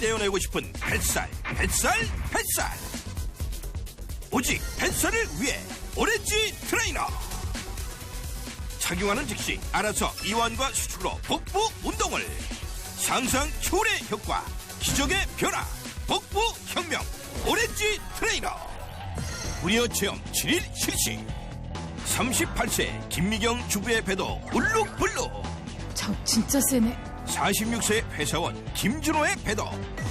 떼어내고 싶은 뱃살, 뱃살, 뱃살. 오직 뱃살을 위해 오렌지 트레이너. 착용하는 즉시 알아서 이완과 수축으로 복부 운동을. 상상 초월의 효과, 기적의 변화, 복부 혁명, 오렌지 트레이너. 무료 체험 7일 실시. 38세 김미경 주부의 배도 울룩불룩. 저 진짜 세네. 46세 회사원 김준호의 배도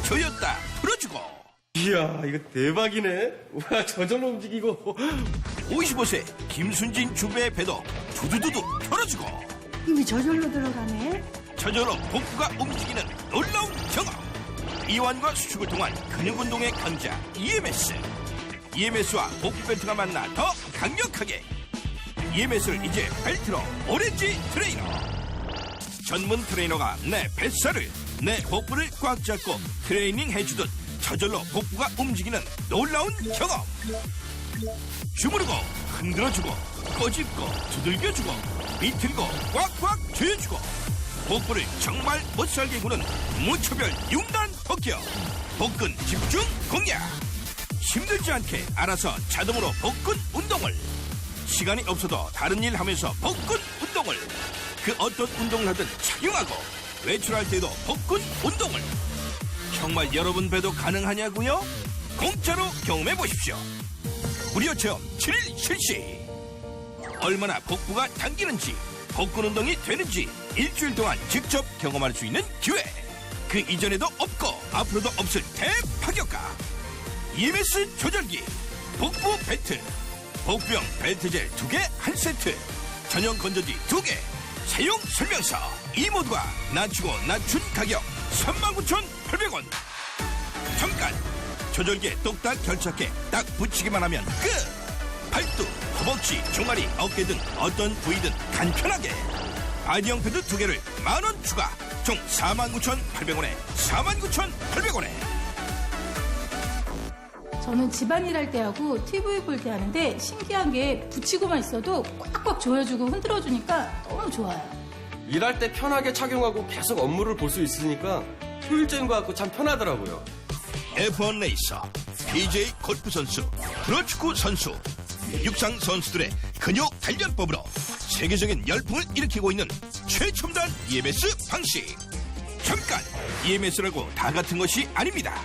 조였다 풀어주고. 이야 이거 대박이네. 와 저절로 움직이고. 55세 김순진 주부의 배도 두두두두 털어주고. 힘이 저절로 들어가네. 저절로 복부가 움직이는 놀라운 경험. 이완과 수축을 통한 근육운동의 강자 EMS EMS와 복부 벨트가 만나 더 강력하게. EMS를 이제 벨트로 오렌지 트레이너 전문 트레이너가 내 뱃살을 내 복부를 꽉 잡고 트레이닝 해주듯 저절로 복부가 움직이는 놀라운 경험. 주무르고 흔들어주고 꼬집고 두들겨주고 비틀고 꽉꽉 조여주고 복부를 정말 못살게 구는 무초별 융단 복격 복근 집중 공략. 힘들지 않게 알아서 자동으로 복근 운동을. 시간이 없어도 다른 일 하면서 복근 운동을 그 어떤 운동을 하든 착용하고 외출할 때도 복근 운동을 정말 여러분 배도 가능하냐고요? 공짜로 경험해 보십시오. 무료 체험 7일 실시. 얼마나 복부가 당기는지, 복근 운동이 되는지 일주일 동안 직접 경험할 수 있는 기회. 그 이전에도 없고 앞으로도 없을 대파격가. EMS 조절기, 복부 벨트, 복부형 벨트젤 2개 한 세트, 전용 건전지 2개, 사용 설명서 이 모두가 낮추고 낮춘 가격 39,800원. 잠깐 조절기에 똑딱 결착해 딱 붙이기만 하면 끝. 팔뚝, 허벅지, 종아리, 어깨 등 어떤 부위든 간편하게. 아이디형 패드 두 개를 만 원 추가. 총 49,800원에 49,800원에. 저는 집안일 할 때 하고 TV 볼 때 하는데 신기한 게 붙이고만 있어도 꽉꽉 조여주고 흔들어주니까 너무 좋아요. 일할 때 편하게 착용하고 계속 업무를 볼 수 있으니까 효율적인 것 같고 참 편하더라고요 F1 레이서, PJ 골프 선수, 프로축구 선수, 육상 선수들의 근육 단련법으로 세계적인 열풍을 일으키고 있는 최첨단 EMS 방식. 잠깐, EMS라고 다 같은 것이 아닙니다.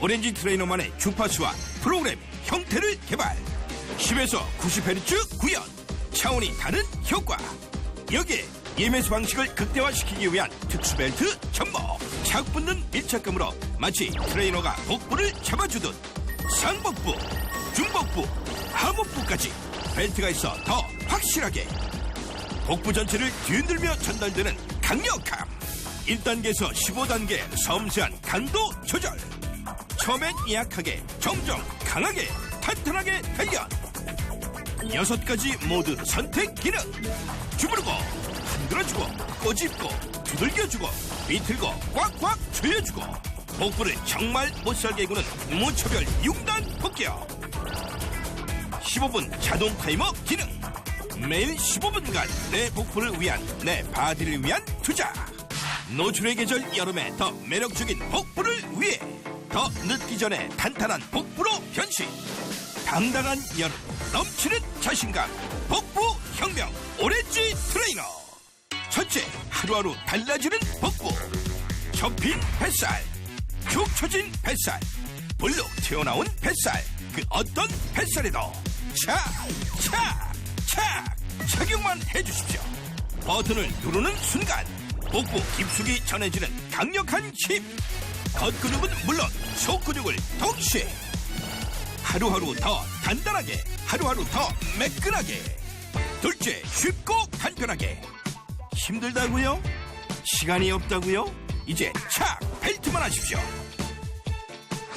오렌지 트레이너만의 주파수와 프로그램 형태를 개발. 10에서 90Hz 구현. 차원이 다른 효과. 여기에 EMS 방식을 극대화시키기 위한 특수벨트 접목. 착 붙는 밀착감으로 마치 트레이너가 복부를 잡아주듯 상복부, 중복부, 하복부까지 벨트가 있어 더 확실하게 복부 전체를 뒤흔들며 전달되는 강력함 1단계에서 15단계 섬세한 강도 조절 처음엔 약하게 점점 강하게 탄탄하게 단련 여섯 가지 모드 선택 기능. 주무르고 흔들어주고 꼬집고 두들겨주고 비틀고 꽉꽉 조여주고. 복부를 정말 못살게 구는 무초별 6단 폭격 15분 자동 타이머 기능. 매일 15분간 내 복부를 위한 내 바디를 위한 투자. 노출의 계절 여름에 더 매력적인 복부를 위해 더 늦기 전에 탄탄한 복부로 변신 당당한 여름 넘치는 자신감 복부 혁명 오렌지 트레이너. 첫째 하루하루 달라지는 복부. 접힌 뱃살 축 처진 뱃살 볼록 튀어나온 뱃살 그 어떤 뱃살에도 착착착 착용만 해주십시오. 버튼을 누르는 순간 복부 깊숙이 전해지는 강력한 힘 겉근육은 물론 속근육을 동시에. 하루하루 더 단단하게 하루하루 더 매끈하게. 둘째 쉽고 간편하게. 힘들다고요? 시간이 없다고요? 이제 착 벨트만 하십시오.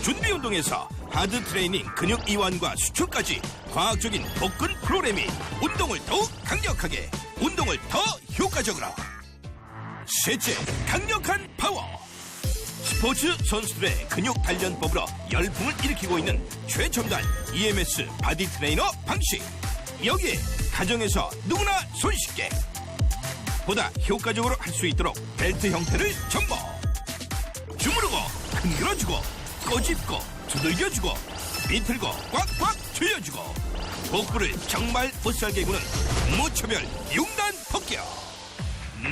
준비 운동에서 하드 트레이닝 근육 이완과 수축까지 과학적인 복근 프로그램이 운동을 더욱 강력하게 운동을 더 효과적으로. 셋째 강력한 파워 스포츠 선수들의 근육 단련법으로 열풍을 일으키고 있는 최첨단 EMS 바디 트레이너 방식. 여기에 가정에서 누구나 손쉽게 보다 효과적으로 할 수 있도록 벨트 형태를 접목. 주무르고 흔들어주고 꼬집고 두들겨주고 비틀고 꽉꽉 조여주고 복부를 정말 못살게 구는 무차별 융단 폭격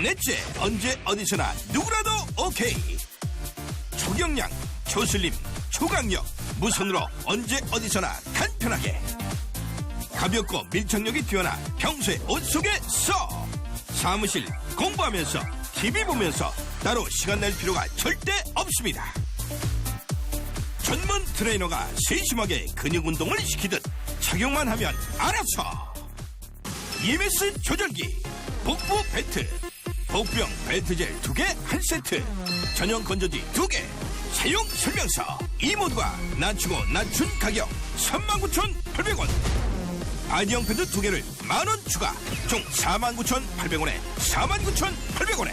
넷째 언제 어디서나 누구라도 오케이 초경량 초슬림 초강력. 무선으로 언제 어디서나 간편하게. 가볍고 밀착력이 뛰어나 평소에 옷 속에 써 사무실 공부하면서 TV 보면서 따로 시간 낼 필요가 절대 없습니다. 전문 트레이너가 세심하게 근육 운동을 시키듯 착용만 하면 알아서. EMS 조절기 복부 벨트 복부형 벨트젤 2개 한 세트 전용 건조지 2개 사용 설명서. 이 모두가 낮추고 낮춘 가격 39,800원. 아이디형 패드 2개를 만 원 추가. 총 49,800원에 49,800원에